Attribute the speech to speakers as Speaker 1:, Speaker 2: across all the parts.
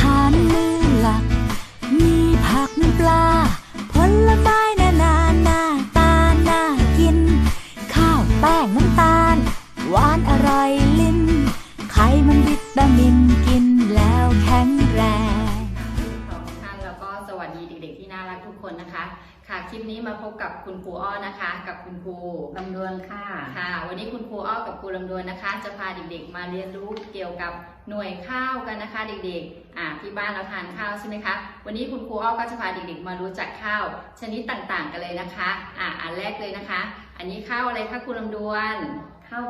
Speaker 1: Tahan คนนะคะ ค่ะคลิปนี้มาพบกับคุณครูอ้อนะคะ กับคุณครู
Speaker 2: ลำดวนค่ะ
Speaker 1: ค่ะ วันนี้คุณครูอ้อกับครูลำดวนนะคะ จะพาเด็กๆ มาเรียนรู้เกี่ยวกับหน่วยข้าวกันนะคะ เด็กๆอ่าที่บ้านเราทานข้าวใช่ไหมคะวันนี้คุณครูอ้อก็จะพาเด็กๆ มารู้จักข้าวชนิดต่างๆ กันเลยนะคะอ่าอันแรกเลยนะคะ อันนี้ข้าวอะไรคะครูลำดวน
Speaker 2: ข้าว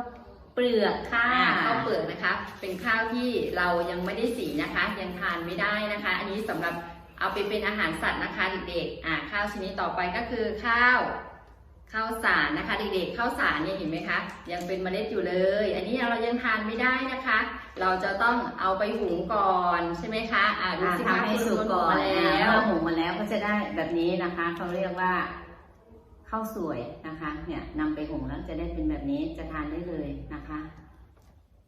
Speaker 2: เปลือกค่ะ
Speaker 1: อ่าข้าวเปลือกนะคะ เป็นข้าวที่เรายังไม่ได้สีนะคะ ยังทานไม่ได้นะคะ อันนี้สำหรับ เอาไปเป็นอาหารสัตว์นะคะเด็กๆอ่าข้าวชนิดต่อไปก็คือข้าวข้าวสารนะคะเด็กๆข้าวสารเนี่ยเห็นไหมคะ ยังเป็นเมล็ดอยู่เลย อันนี้เรายังทานไม่ได้นะคะ เราจะต้องเอาไปหุงก่อนใช่ไหมคะอ่าดู
Speaker 2: อ่า
Speaker 1: สิ
Speaker 2: ทำให้สุกก่อน
Speaker 1: มา
Speaker 2: อ่า
Speaker 1: แล้ว
Speaker 2: เมื่อหุงมาแล้วก็จะได้แบบนี้นะคะเขาเรียกว่าข้าวสวยนะคะเนี่ยนำไปหุงแล้วจะได้เป็นแบบนี้จะทานได้เลยนะคะ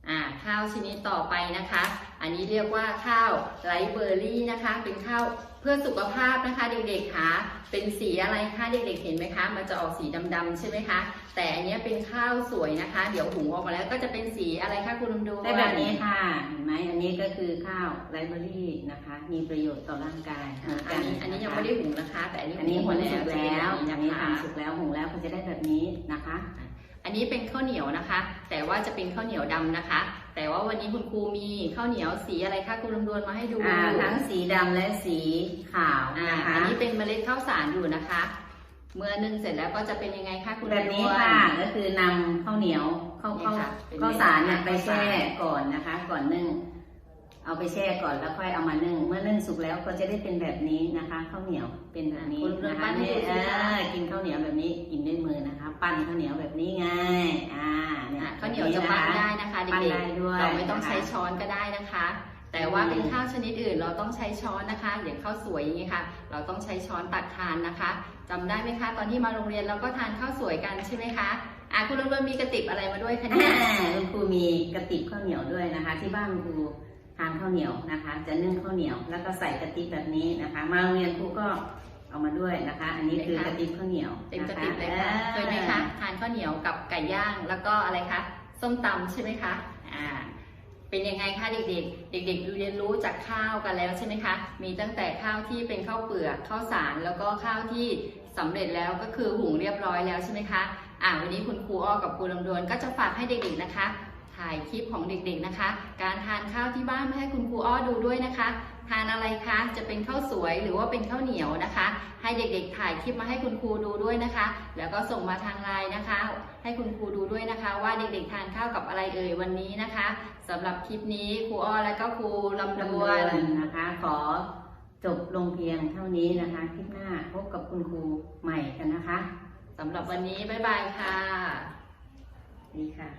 Speaker 1: อ่าข้าวชนิดต่อไปนะคะ อันนี้เรียกว่าข้าวไรเบอร์รี่นะคะ เป็นข้าวเพื่อสุขภาพนะคะ เด็กๆคะเป็นสีอะไรคะเด็กๆเห็นไหมคะ มันจะออกสีดำๆใช่ไหมคะ แต่อันเนี้ยเป็นข้าวสวยนะคะ เดี๋ยวหุงออกมาแล้วก็จะเป็นสีอะไรคะคุณลุงดู
Speaker 2: ได้แบบนี้ค่ะเห็นไหมอันนี้ก็คือข้าวไรเบอรี่นะคะ มีประโยชน์ต่อร่างกายเห
Speaker 1: อ่า
Speaker 2: มือน
Speaker 1: อั
Speaker 2: กันน
Speaker 1: นี้อันนี้ยังไม่ได้หุงนะคะ แต่อันนี้
Speaker 2: อันนี้หุง
Speaker 1: มา
Speaker 2: สุกแล้ว
Speaker 1: จะ
Speaker 2: อัน
Speaker 1: เป็
Speaker 2: นี้
Speaker 1: แบบนะคะ
Speaker 2: ทำสุกแล้วหุงแล้วก็จะได้แบบนี้นะคะ
Speaker 1: อันนี้เป็นข้าวเหนียวนะคะ แต่ว่าจะเป็นข้าวเหนียวดำนะคะ แต่ว่าวันนี้คุณครูมีข้าวเหนียวสีอะไรคะคุณลุงดวนมาให้ดู
Speaker 2: อ่าทั้งสีดำและสีขาว
Speaker 1: อ่า
Speaker 2: นะคะ
Speaker 1: อันนี้เป็นเมล็ดข้าวสารอยู่นะคะ เมื่อนึ่งเสร็จแล้วก็จะเป็นยังไงคะคุณ
Speaker 2: แบบนี้
Speaker 1: ดว
Speaker 2: ค่ะก็คือนำข้าวเหนียวข้าว
Speaker 1: นี่
Speaker 2: ข้าว
Speaker 1: ค่ะเป็น
Speaker 2: ข้าวสารเนี่ยไป
Speaker 1: ข้าวสาร
Speaker 2: แช่ก่อนนะคะ ก่อนนึ่งเอาไปแช่ก่อนแล้วค่อยเอามานึ่ง เมื่อนึ่งสุกแล้วก็จะได้เป็นแบบนี้นะคะข้าวเหนียวเป็นแบบนี้
Speaker 1: คุณเริ่ม
Speaker 2: นะคะ
Speaker 1: ปั้นให้
Speaker 2: เนี่ย
Speaker 1: ดู
Speaker 2: เอ
Speaker 1: สิคะ
Speaker 2: อกินข้าวเหนียวแบบนี้กินด้วยมือนะคะ ปั้นข้าวเหนียวแบบนี้ไงอ่าเนี่ย
Speaker 1: อ่าข้าวเหนียวจะปั้นได้นะคะเด็
Speaker 2: ปั้น
Speaker 1: ก
Speaker 2: ได้ด้วย
Speaker 1: ๆเราไม่ต้องใช้
Speaker 2: นะคะ
Speaker 1: ช้อนก็ได้นะคะ แต่ว่าเป็นข้าวชนิดอื่นเราต้องใช้ช้อนนะคะ อย่างข้าวสวยอย่างนี้ค่ะ เราต้องใช้ช้อนตักทานนะคะจำได้ไหมคะ ตอนที่มาโรงเรียนเราก็ทานข้าวสวยกันใช่ไหมคะอะคุณลุงดวนมีกระติบอะไรมาด้วยคะเนี่ย
Speaker 2: อ่าคุณครูมีกระติบข้าวเหนียวด้วยนะคะ ที่บ้านคุณครูทานข้าวเหนียวนะคะ จะนึ่งข้าวเหนียว แล้วก็ใส่กระติบแบบนี้นะคะ มาโรงเรียนครูก็เอามาด้วยนะคะ อันนี้คือกระติบข้าวเหนียว
Speaker 1: เป็น
Speaker 2: นะ
Speaker 1: กระ
Speaker 2: คะ
Speaker 1: ติบเลยค่ะเคยไหมคะทานข้าว เหนียวกับไก่ย่าง แล้วก็อะไรคะส้มตำใช่ไหมคะอ่าเป็นยังไงคะเด็กๆ เด็กๆเรียนรู้จากข้าวกันแล้วใช่ไหมคะมีตั้งแต่ข้าวที่เป็นข้าวเปลือกข้าวสารแล้วก็ข้าวที่สำเร็จแล้วก็คือหุงเรียบร้อยแล้วใช่ไหมคะอ่าวันนี้คุณครูอ้อกับครูลำดวนก็จะฝากให้เด็กๆนะคะ ถ่ายคลิปของเด็กๆนะคะ การทานข้าวที่บ้านมาให้คุณครูอ้อดูด้วยนะคะ ทานอะไรคะ จะเป็นข้าวสวยหรือว่าเป็นข้าวเหนียวนะคะ ให้เด็กๆถ่ายคลิปมาให้คุณครูดูด้วยนะคะ แล้วก็ส่งมาทางไลน์นะคะ ให้คุณครูดูด้วยนะคะ ว่าเด็กๆทานข้าวกับอะไรเอ่ยวันนี้นะคะสำหรับคลิปนี้ครูอ้อและก็ครูลำด
Speaker 2: ลำด
Speaker 1: ว
Speaker 2: นนะคะ ขอจบลงเพียงเท่านี้นะคะ คลิปหน้าพบกับคุณครูใหม่กันนะคะ
Speaker 1: สำหรับวันนี้ บ๊ายบายค่ะ
Speaker 2: ดีค่ะ